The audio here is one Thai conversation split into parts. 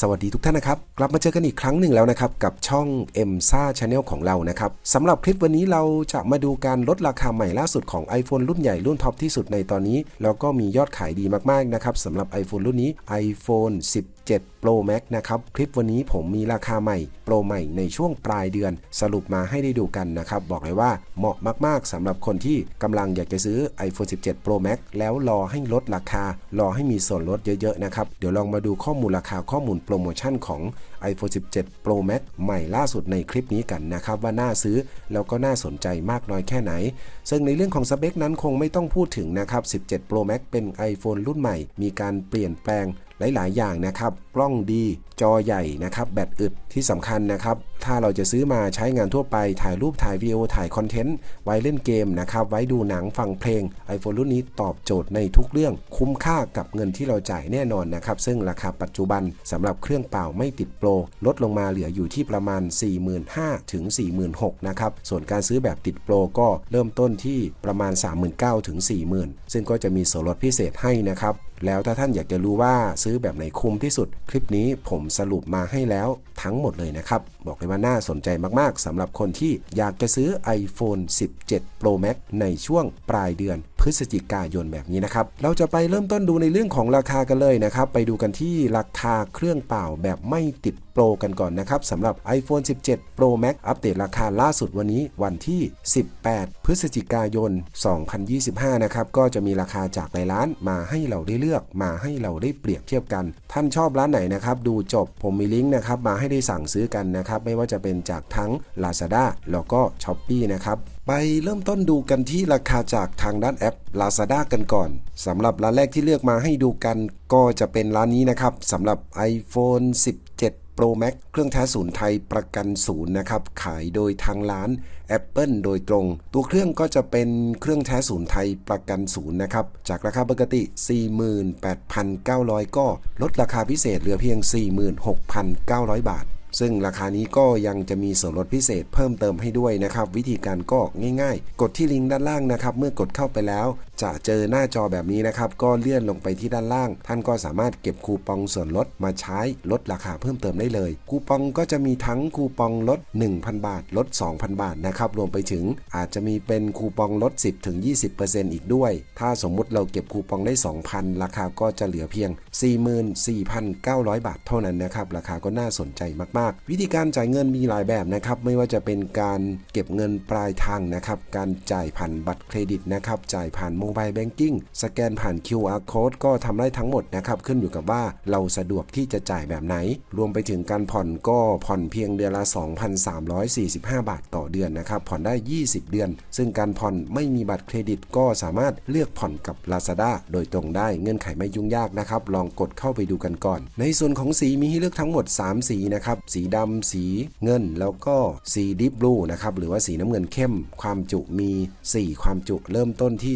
สวัสดีทุกท่านนะครับ กลับมาเจอกันอีกครั้งหนึ่งแล้วนะครับ กับช่อง m s a Channel ของเรานะครับสำหรับคลิปวันนี้เราจะมาดูการลดราคาใหม่ล่าสุดของ iPhone รุ่นใหญ่รุ่นท็อปที่สุดในตอนนี้ แล้วก็มียอดขายดีมากๆนะครับสำหรับ iPhone รุ่นนี้ iPhone 17 Pro Max นะครับ คลิปวันนี้ผมมีราคาใหม่ โปรใหม่ในช่วงปลายเดือน สรุปมาให้ได้ดูกันนะครับ บอกเลยว่าเหมาะมาก ๆสำหรับคนที่กำลังอยากจะซื้อ iPhone 17 Pro Max แล้วรอให้ลดราคา รอให้มีส่วนลดเยอะ ๆ นะครับ เดี๋ยวลองมาดูข้อมูลราคาข้อมูลโปรโมชั่นของ iPhone 17 Pro Max ใหม่ล่าสุดในคลิปนี้กันนะครับว่าน่าซื้อแล้วก็น่าสนใจมากน้อยแค่ไหน ซึ่งในเรื่องของสเปคนั้นคงไม่ต้องพูดถึงนะครับ 17 Pro Max เป็น iPhone รุ่นใหม่ มีการเปลี่ยนแปลง หลาย ๆ อย่างนะครับ กล้องดีจอใหญ่นะครับ แบตอึดที่สำคัญนะครับ ถ้าเราจะซื้อมาใช้งานทั่วไปถ่ายรูปถ่ายวิดีโอถ่ายคอนเทนต์ไว้เล่นเกมนะครับ ไว้ดูหนังฟังเพลง iPhone รุ่นนี้ตอบโจทย์ในทุกเรื่องคุ้มค่ากับเงินที่เราจ่ายแน่นอนนะครับ ซึ่งราคาปัจจุบันสำหรับเครื่องเปล่าไม่ติดโปร ลดลงมาเหลืออยู่ที่ประมาณ 45,000ถึง46,000นะครับส่วนการซื้อแบบติดโปรก็เริ่มต้นที่ประมาณ 39,000ถึง40,000 ซึ่งก็จะมีส่วนลดพิเศษให้นะครับ แล้วถ้าท่านอยากจะรู้ว่าซื้อแบบไหนคุ้มที่สุด คลิปนี้ผมสรุปมาให้แล้วทั้งหมดเลยนะครับ บอกเลยว่าน่าสนใจมากๆสำหรับคนที่อยากจะซื้อ iPhone 17 Pro Max ในช่วงปลายเดือนพฤศจิกายนแบบนี้นะครับ เราจะไปเริ่มต้นดูในเรื่องของราคากันเลยนะครับ ไปดูกันที่ราคาเครื่องเปล่าแบบไม่ติดโปรกันก่อนนะครับสำหรับ iPhone 17 Pro Max อัปเดตราคาล่าสุดวันนี้วันที่ 18 พฤศจิกายน 2025 นะครับ ก็จะมีราคาจากในร้านมาให้เราได้เลือก มาให้เราได้เปรียบเทียบกัน ท่านชอบร้านไหนนะครับ ดูจบผมมีลิงก์นะครับ มาให้ได้สั่งซื้อกันนะครับ ไม่ว่าจะเป็นจากทั้ง Lazada แล้วก็ s h อ p e e นะครับ ไปเริ่มต้นดูกันที่ราคาจากทางด้านแอป Lazada กันก่อนสำหรับร้านแรกที่เลือกมาให้ดูกันก็จะเป็นร้านนี้นะครับสำหรับ iPhone 17 Pro Max เครื่องแท้ศูนย์ไทยประกันศูนย์นะครับ ขายโดยทางร้าน Apple โดยตรง ตัวเครื่องก็จะเป็นเครื่องแท้ศูนย์ไทยประกันศูนย์นะครับ จากราคาปกติ 48,900 ก็ลดราคาพิเศษเหลือเพียง 46,900 บาท ซึ่งราคานี้ก็ยังจะมีส่วนลดพิเศษเพิ่มเติมให้ด้วยนะครับ วิธีการก็ง่าย ๆ กดที่ลิงก์ด้านล่างนะครับ เมื่อกดเข้าไปแล้วจะเจอหน้าจอแบบนี้นะครับ ก็เลื่อนลงไปที่ด้านล่าง ท่านก็สามารถเก็บคูปองส่วนลดมาใช้ลดราคาเพิ่มเติมได้เลย คูปองก็จะมีทั้งคูปองลด 1,000 บาท ลด 2,000 บาทนะครับ รวมไปถึงอาจจะมีเป็นคูปองลด 10-20%อีกด้วย ถ้าสมมุติเราเก็บคูปองได้ 2,000 ราคาก็จะเหลือเพียง 44,900 บาทเท่านั้นนะครับ ราคาก็น่าสนใจมากๆ วิธีการจ่ายเงินมีหลายแบบนะครับ ไม่ว่าจะเป็นการเก็บเงินปลายทางนะครับ การจ่ายผ่านบัตรเครดิตนะครับ จ่ายผ่านโมบายแบงกิ้งสแกนผ่าน QR code ก็ทำได้ทั้งหมดนะครับขึ้นอยู่กับว่าเราสะดวกที่จะจ่ายแบบไหน รวมไปถึงการผ่อนก็ผ่อนเพียงเดือนละ 2,345 บาทต่อเดือนนะครับผ่อนได้ 20 เดือน ซึ่งการผ่อนไม่มีบัตรเครดิตก็สามารถเลือกผ่อนกับ Lazada โดยตรงได้เงื่อนไขไม่ยุ่งยากนะครับลองกดเข้าไปดูกันก่อน ในส่วนของสีมีให้เลือกทั้งหมด 3 สีนะครับสีดำสีเงินแล้วก็สีดิฟบลูนะครับหรือว่าสีน้ำเงินเข้ม ความจุมี 4 ความจุเริ่มต้นที่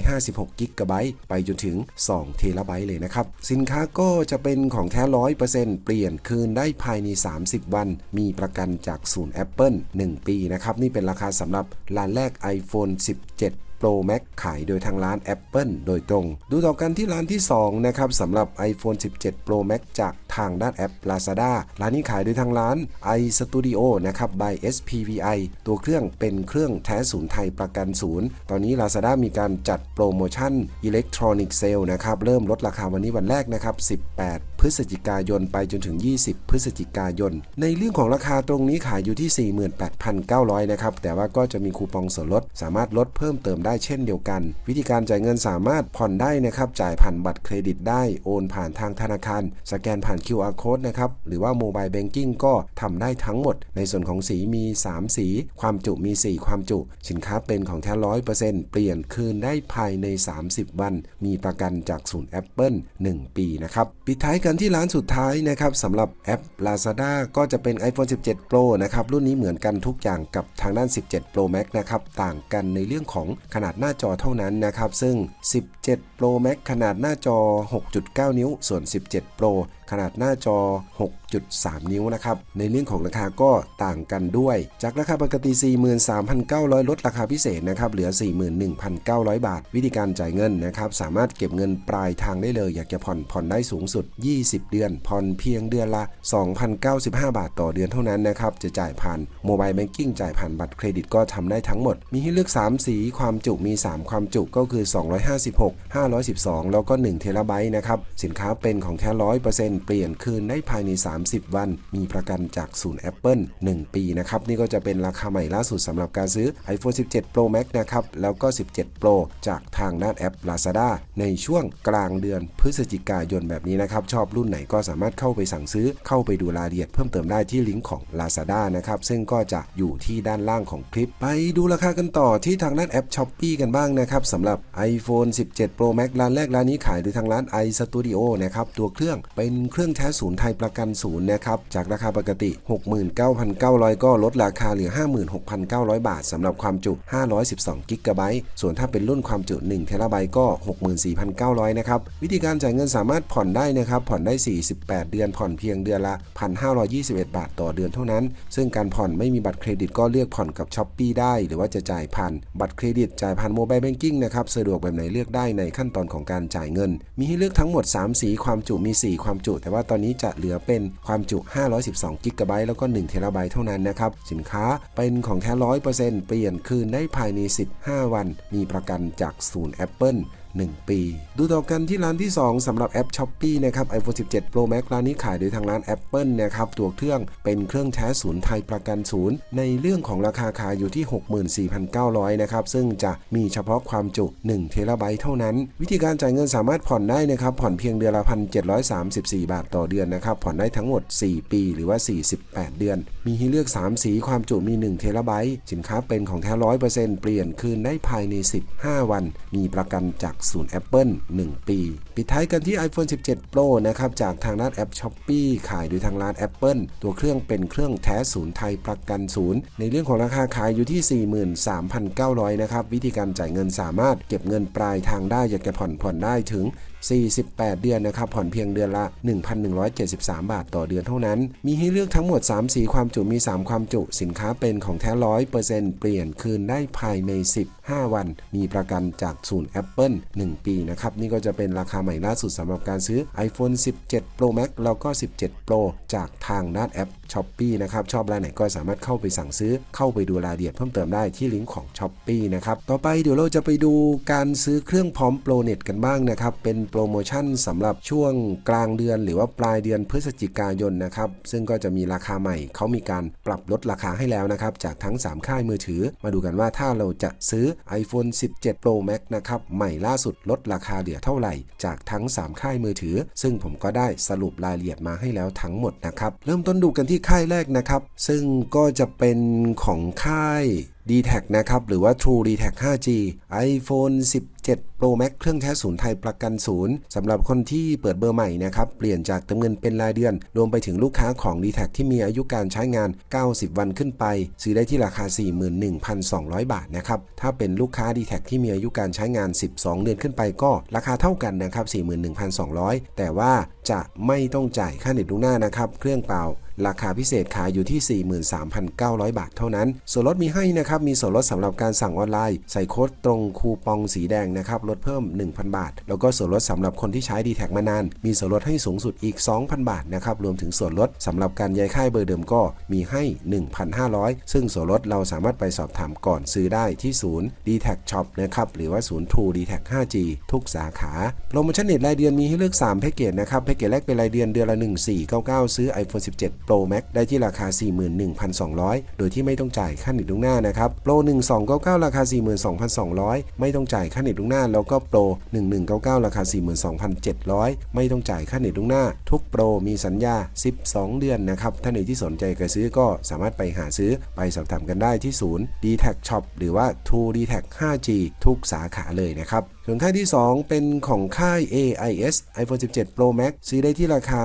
256กิกะไบต์ไปจนถึง2เทราไบต์เลยนะครับ สินค้าก็จะเป็นของแท้ 100%เปอร์เซ็นต์เปลี่ยนคืนได้ภายใน 30 วัน มีประกันจากศูนย์ Apple 1 ปีนะครับ นี่เป็นราคาสำหรับร้านแรก iPhone 17 Pro Max ขายโดยทางร้าน Apple โดยตรง ดูต่อกันที่ร้านที่ 2 นะครับสำหรับ iPhone 17 Pro Max จากทางด้านแอป Lazada ร้านนี้ขายโดยทางร้าน iStudio นะครับ by SPVI ตัวเครื่องเป็นเครื่องแท้ศูนย์ไทยประกันศูนย์ ตอนนี้ Lazada มีการจัดโปรโมชั่น Electronic Sale นะครับ เริ่มลดราคาวันนี้วันแรกนะครับ 18 พฤศจิกายนไปจนถึง 20 พฤศจิกายน ในเรื่องของราคาตรงนี้ขายอยู่ที่ 48,900 นะครับ แต่ว่าก็จะมีคูปองส่วนลด สามารถลดเพิ่มเติมได้เช่นเดียวกัน วิธีการจ่ายเงินสามารถผ่อนได้นะครับจ่ายผ่านบัตรเครดิตได้โอนผ่านทางธนาคาร สแกนผ่าน QR code นะครับหรือว่าโมบายแบงกิ้งก็ทำได้ทั้งหมด ในส่วนของสีมี 3 สี ความจุมี 4 ความจุ สินค้าเป็นของแท้ร้อยเปอร์เซ็นต์เปลี่ยนคืนได้ภายใน 30 วัน มีประกันจากศูนย์ Apple 1 ปีนะครับปิดท้ายกันที่ร้านสุดท้ายนะครับสำหรับแอป Lazada ก็จะเป็น iPhone 17 Pro นะครับรุ่นนี้เหมือนกันทุกอย่างกับทางด้าน 17 Pro Max นะครับต่างกันในเรื่องของขนาดหน้าจอเท่านั้นนะครับ ซึ่ง 17 Pro Max ขนาดหน้าจอ 6.9 นิ้ว ส่วน 17 Pro ขนาดหน้าจอ10.3นิ้วนะครับ ในเรื่องของราคาก็ต่างกันด้วย จากราคาปกติ 43,900 ลดราคาพิเศษนะครับ เหลือ 41,900 บาท วิธีการจ่ายเงินนะครับ สามารถเก็บเงินปลายทางได้เลย อยากจะผ่อนผ่อนได้สูงสุด 20 เดือน ผ่อนเพียงเดือนละ 2,095 บาทต่อเดือนเท่านั้นนะครับ จะจ่ายผ่านโมบายแบงกิ้งจ่ายผ่านบัตรเครดิตก็ทำได้ทั้งหมด มีให้เลือก 3 สีความจุมี 3 ความจุก็คือ 256 512 แล้วก็1เทราไบต์นะครับ สินค้าเป็นของแท้ร้อยเปอร์เซ็นต์เปลี่ยนคืนได้ภายใน 30 วัน มีประกันจากศูนย์ Apple 1 ปีนะครับ นี่ก็จะเป็นราคาใหม่ล่าสุดสำหรับการซื้อ iPhone 17 Pro Max นะครับ แล้วก็ 17 Pro จากทางด้านแอป Lazada ในช่วงกลางเดือนพฤศจิกายนแบบนี้นะครับ ชอบรุ่นไหนก็สามารถเข้าไปสั่งซื้อ เข้าไปดูรายละเอียดเพิ่มเติมได้ที่ลิงก์ของ Lazada นะครับ ซึ่งก็จะอยู่ที่ด้านล่างของคลิป ไปดูราคากันต่อที่ทางด้านแอป Shopee กันบ้างนะครับสำหรับ iPhone 17 Pro Max ร้านแรกร้านนี้ขายโดยทางร้าน iStudio นะครับ ตัวเครื่องเป็นเครื่องแท้ศูนย์ไทยประกันศูนย์นะครับจากราคาปกติ 69,900 ก็ลดราคาเหลือ 56,900 บาทสำหรับความจุ 512 กิกะไบต์ส่วนถ้าเป็นรุ่นความจุ1เทราไบต์ก็ 64,900 นะครับ วิธีการจ่ายเงินสามารถผ่อนได้นะครับ ผ่อนได้ 48 เดือนผ่อนเพียงเดือนละ 1,521 บาทต่อเดือนเท่านั้น ซึ่งการผ่อนไม่มีบัตรเครดิตก็เลือกผ่อนกับ s h อ p e e ได้ หรือว่าจะจ่ายผ่านบัตรเครดิตจ่ายผ่านโมบายแบงกิ้งนะครับสะดวกแบบไหนเลือกได้ในขั้นตอนของการจ่ายเงิน มีให้เลือกทั้งหมด 3 สีความจุมี 4 ความจุแต่ว่าตอนนี้จะเหลือเป็นความจุ 512กิกะไบต์แล้วก็1เทราไบต์เท่านั้นนะครับ สินค้าเป็นของแท้ 100%เปอร์เซ็นต์เปลี่ยนคืนได้ภายใน 15 วัน มีประกันจากศูนย์ Apple 1 ปี ดูต่อกันที่ร้านที่ 2สำหรับแอป s h อ p e e นะครับ iPhone 17 Pro Max ร้านนี้ขายโดยทางร้าน Apple นะครับ ตัวเครื่องเป็นเครื่องแท้ศูนย์ไทยประกันศูนย์ ในเรื่องของราคาขายอยู่ที่ 64,900 นะครับ ซึ่งจะมีเฉพาะความจุ1เทราไบต์เท่านั้น วิธีการจ่ายเงินสามารถผ่อนได้นะครับ ผ่อนเพียงเดือนละ 1,734 บาทต่อเดือนนะครับ ผ่อนได้ทั้งหมด 4 ปี หรือว่า 48 เดือน มีให้เลือก 3 สีความจุมี 1 เทราไบต์สินค้าเป็นของแท้100%เปลี่ยนคืนได้ภายใน 15 วัน มีประกันจากศูนย์ Apple 1 ปี ปิดท้ายกันที่ iPhone 17 Pro นะครับ จากทางร้านแอป Shopee ขายโดยทางร้าน Apple ตัวเครื่องเป็นเครื่องแท้ศูนย์ไทยประกันศูนย์ ในเรื่องของราคาขายอยู่ที่ 43,900 นะครับ วิธีการจ่ายเงินสามารถเก็บเงินปลายทางได้อยากจะผ่อนผ่อนได้ถึง 48 เดือนนะครับ ผ่อนเพียงเดือนละ 1,173 บาทต่อเดือนเท่านั้น มีให้เลือกทั้งหมด 3 สีความจุมี 3 ความจุ สินค้าเป็นของแท้ร้อยเปอร์เซ็นต์เปลี่ยนคืนได้ภายใน 15 วัน มีประกันจากศูนย์ Apple 1 ปีนะครับ นี่ก็จะเป็นราคาใหม่ล่าสุดสำหรับการซื้อ iPhone 17 Pro Max แล้วก็ 17 Pro จากทางด้านแอป s h อ p e e นะครับชอบรายไหนก็สามารถเข้าไปสั่งซื้อเข้าไปดูรายละเอียดเพิ่มเติมได้ที่ลิงก์ของ s h อ p e e นะครับต่อไปเดี๋ยวเราจะไปดูการซื้อเครื่องพร้อมโปรเน็ตกันบ้างนะครับเป็นโปรโมชั่นสำหรับช่วงกลางเดือน หรือว่าปลายเดือนพฤศจิกายนนะครับ ซึ่งก็จะมีราคาใหม่ เขามีการปรับลดราคาให้แล้วนะครับ จากทั้ง 3 ค่ายมือถือ มาดูกันว่าถ้าเราจะซื้อ iPhone 17 Pro Max นะครับ ใหม่ล่าสุดลดราคาเหลือเท่าไหร่ จากทั้ง 3 ค่ายมือถือ ซึ่งผมก็ได้สรุปรายละเอียดมาให้แล้วทั้งหมดนะครับ เริ่มต้นดูกันที่ค่ายแรกนะครับ ซึ่งก็จะเป็นของค่าย d t แทนะครับ หรือว่า True d t แท 5G iPhone 17 Pro Max เครื่องแท้ศูนย์ไทยประกันศูนย์สำหรับคนที่เปิดเบอร์ใหม่นะครับ เปลี่ยนจากเติมเงินเป็นรายเดือน รวมไปถึงลูกค้าของ d t แทที่มีอายุการใช้งาน 90 วันขึ้นไป ซื้อได้ที่ราคา 41,200 บาทนะครับ ถ้าเป็นลูกค้า d t แทที่มีอายุการใช้งาน 12 เดือนขึ้นไปก็ราคาเท่ากันนะครับ 41,200 แต่ว่าจะไม่ต้องจ่ายค่าเน็ตลูกหน้านะครับ เครื่องเปล่าราคาพิเศษขายอยู่ที่ 43,900 บาทเท่านั้น ส่วนลดมีให้นะครับ มีส่วนลดสำหรับการสั่งออนไลน์ ใส่โค้ดตรงคูปองสีแดงนะครับ ลดเพิ่ม 1,000 บาท แล้วก็ส่วนลดสำหรับคนที่ใช้ d t แท็มานาน มีส่วนลดให้สูงสุดอีก 2,000 บาทนะครับ รวมถึงส่วนลดสำหรับการย้ายค่ายเบอร์เดิมก็มีให้ 1,500 ซึ่งส่วนลดเราสามารถไปสอบถามก่อนซื้อได้ที่ศูนย์ d t แท Shop นะครับ หรือว่าศูนย์ True d t แท 5G ทุกสาขา โปรโมชั่นเน็ตรายเดือนมีให้เลือก3แพ็กเกจนะครับ แพ็กเกจแรกเป็นรายเดือนเดือนละ 1499 ซื้อ iPhone 17 Pro Max ได้ที่ราคา 41,200 โดยที่ไม่ต้องจ่ายค่าเน็ตลุงหน้านะครับโปร1299 ราคา 42,200 ไม่ต้องจ่ายค่าเน็ตลุงหน้า แล้วก็โปร1199 ราคา 42,700 ไม่ต้องจ่ายค่าเน็ตลุงหน้า ทุกโปรมีสัญญา 12 เดือนนะครับถ้านในที่สนใจจะซื้อก็สามารถไปหาซื้อไปสอบถามกันได้ที่ศูนย์ d t แท Shop หรือว่า True d t แท 5G ทุกสาขาเลยนะครับส่วนค่ายที่ 2 เป็นของค่าย AIS iPhone 17 Pro Max ซื้อได้ที่ราคา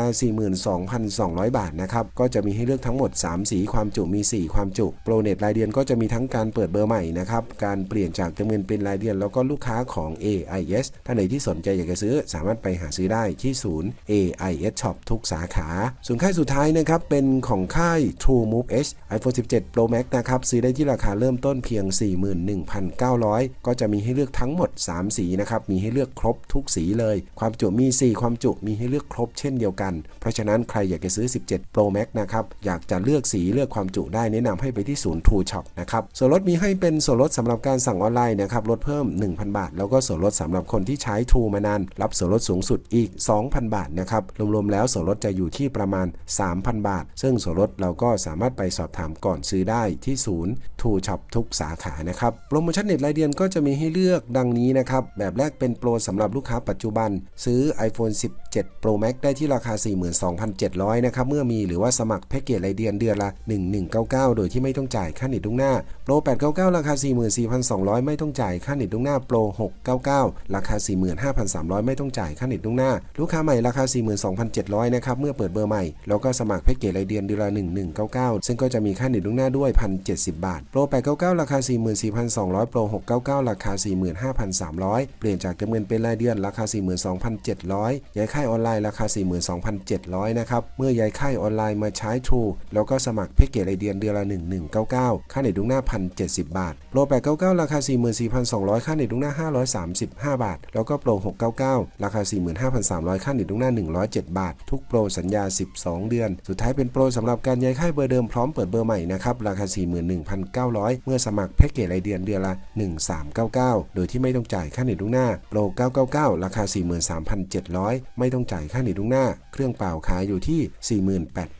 42,200 บาทนะครับ ก็จะมีให้เลือกทั้งหมด 3 สีความจุมี 4 ความจุ โปรเน็ตรายเดือนก็จะมีทั้งการเปิดเบอร์ใหม่นะครับ การเปลี่ยนจากเติมเงินเป็นรายเดือน แล้วก็ลูกค้าของ AIS ท่านไหนที่สนใจอยากจะซื้อสามารถไปหาซื้อได้ที่ศูนย์ AIS Shop ทุกสาขา ส่วนค่ายสุดท้ายนะครับเป็นของค่าย True Move H iPhone 17 Pro Max นะครับซื้อได้ที่ราคาเริ่มต้นเพียง 41,900 ก็จะมีให้เลือกทั้งหมด 3 สีนะครับ มีให้เลือกครบทุกสีเลย ความจุมี 4 ความจุมีให้เลือกครบเช่นเดียวกัน เพราะฉะนั้นใครอยากจะซื้อ 17 Pro Max นะครับ อยากจะเลือกสีเลือกความจุได้แนะนำให้ไปที่ศูนย์ True Shop นะครับ ส่วนลดมีให้เป็นส่วนลดสำหรับการสั่งออนไลน์นะครับ ลดเพิ่ม 1,000 บาท แล้วก็ส่วนลดสำหรับคนที่ใช้ True มานาน รับส่วนลดสูงสุดอีก 2,000 บาทนะครับ รวมๆแล้วส่วนลดจะอยู่ที่ประมาณ 3,000 บาท ซึ่งส่วนลดเราก็สามารถไปสอบถามก่อนซื้อได้ที่ศูนย์ True Shop ทุกสาขา นะครับ โปรโมชั่นเน็ตรายเดือนก็จะมีให้เลือกดังนี้นะครับแบบแรกเป็นโปรสำหรับลูกค้าปัจจุบัน ซื้อ iPhone 17 Pro Max ได้ที่ราคา 42,700 นะครับ เมื่อมีหรือว่าสมัครแพ็กเกจรายเดือนเดือนละ 1199 โดยที่ไม่ต้องจ่ายค่าเน็ตล่วงหน้า โปร 899 ราคา 44,200 ไม่ต้องจ่ายค่าเน็ตล่วงหน้า โปร 699 ราคา 45,300 ไม่ต้องจ่ายค่าเน็ตล่วงหน้า ลูกค้าใหม่ราคา 42,700 นะครับ เมื่อเปิดเบอร์ใหม่ แล้วก็สมัครแพ็กเกจรายเดือนเดือนละ 1199 ซึ่งก็จะมีค่าเน็ตล่วงหน้าด้วย 1,070 บาท โปร 899 ราคา 44,200 โปร 699 ราคา 45,300เปลี่ยนจากเติมเงินเป็นรายเดือนราคา 42,700 ย้ายค่ายออนไลน์ราคา 42,700 นะครับ เมื่อย้ายค่ายออนไลน์มาใช้ True แล้วก็สมัครแพ็กเกจรายเดือนเดือนละ 1199 ค่าเน็ตล่วงหน้า 1,070 บาท โปร 899 ราคา 44,200 ค่าเน็ตล่วงหน้า 535 บาท แล้วก็โปร 699 ราคา 45,300 ค่าเน็ตล่วงหน้า 107 บาท ทุกโปรสัญญา 12 เดือน สุดท้ายเป็นโปรสำหรับการย้ายค่ายเบอร์เดิมพร้อมเปิดเบอร์ใหม่นะครับ ราคา 41,900 เมื่อสมัครแพ็กเกจรายเดือนเดือนละ 1399 โดยที่ไม่ต้องจ่ายค่าเน็ตล่วงหน้าโปร999 ราคา 43,700 ไม่ต้องจ่ายค่าเน็ตล่วงหน้า เครื่องเปล่าขายอยู่ที่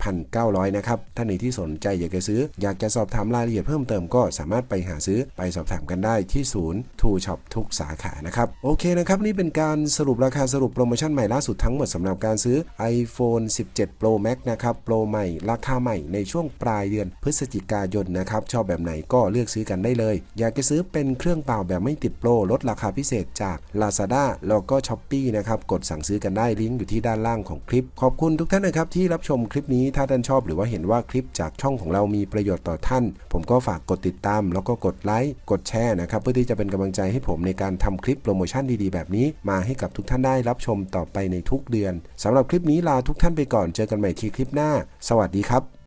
48,900 นะครับ ท่านไหนที่สนใจอยากจะซื้อ อยากจะสอบถามรายละเอียดเพิ่มเติมก็สามารถไปหาซื้อไปสอบถามกันได้ที่ศูนย์ True Shop ทุกสาขานะครับ โอเคนะครับ นี่เป็นการสรุปราคาสรุปโปรโมชั่นใหม่ล่าสุดทั้งหมดสำหรับการซื้อ iPhone 17 Pro Max นะครับโปรใหม่ราคาใหม่ในช่วงปลายเดือนพฤศจิกายนนะครับชอบแบบไหนก็เลือกซื้อกันได้เลย อยากจะซื้อเป็นเครื่องเปล่าแบบไม่ติดโปรลดราคาพิเศษจาก Lazada แล้วก็ s h อ p e e นะครับ กดสั่งซื้อกันได้ลิงก์อยู่ที่ด้านล่างของคลิป ขอบคุณทุกท่านนะครับที่รับชมคลิปนี้ถ้าท่านชอบหรือว่าเห็นว่าคลิปจากช่องของเรามีประโยชน์ต่อท่าน ผมก็ฝากกดติดตาม แล้วก็กดไลค์กดแชร์นะครับเพื่อที่จะเป็นกำลังใจให้ผมในการทำคลิปโปรโมชั่นดีๆ แบบนี้ มาให้กับทุกท่านได้รับชมต่อไปในทุกเดือนสำหรับคลิปนี้ลาทุกท่านไปก่อนเจอกันใหม่ที่คลิปหน้า สวัสดีครับ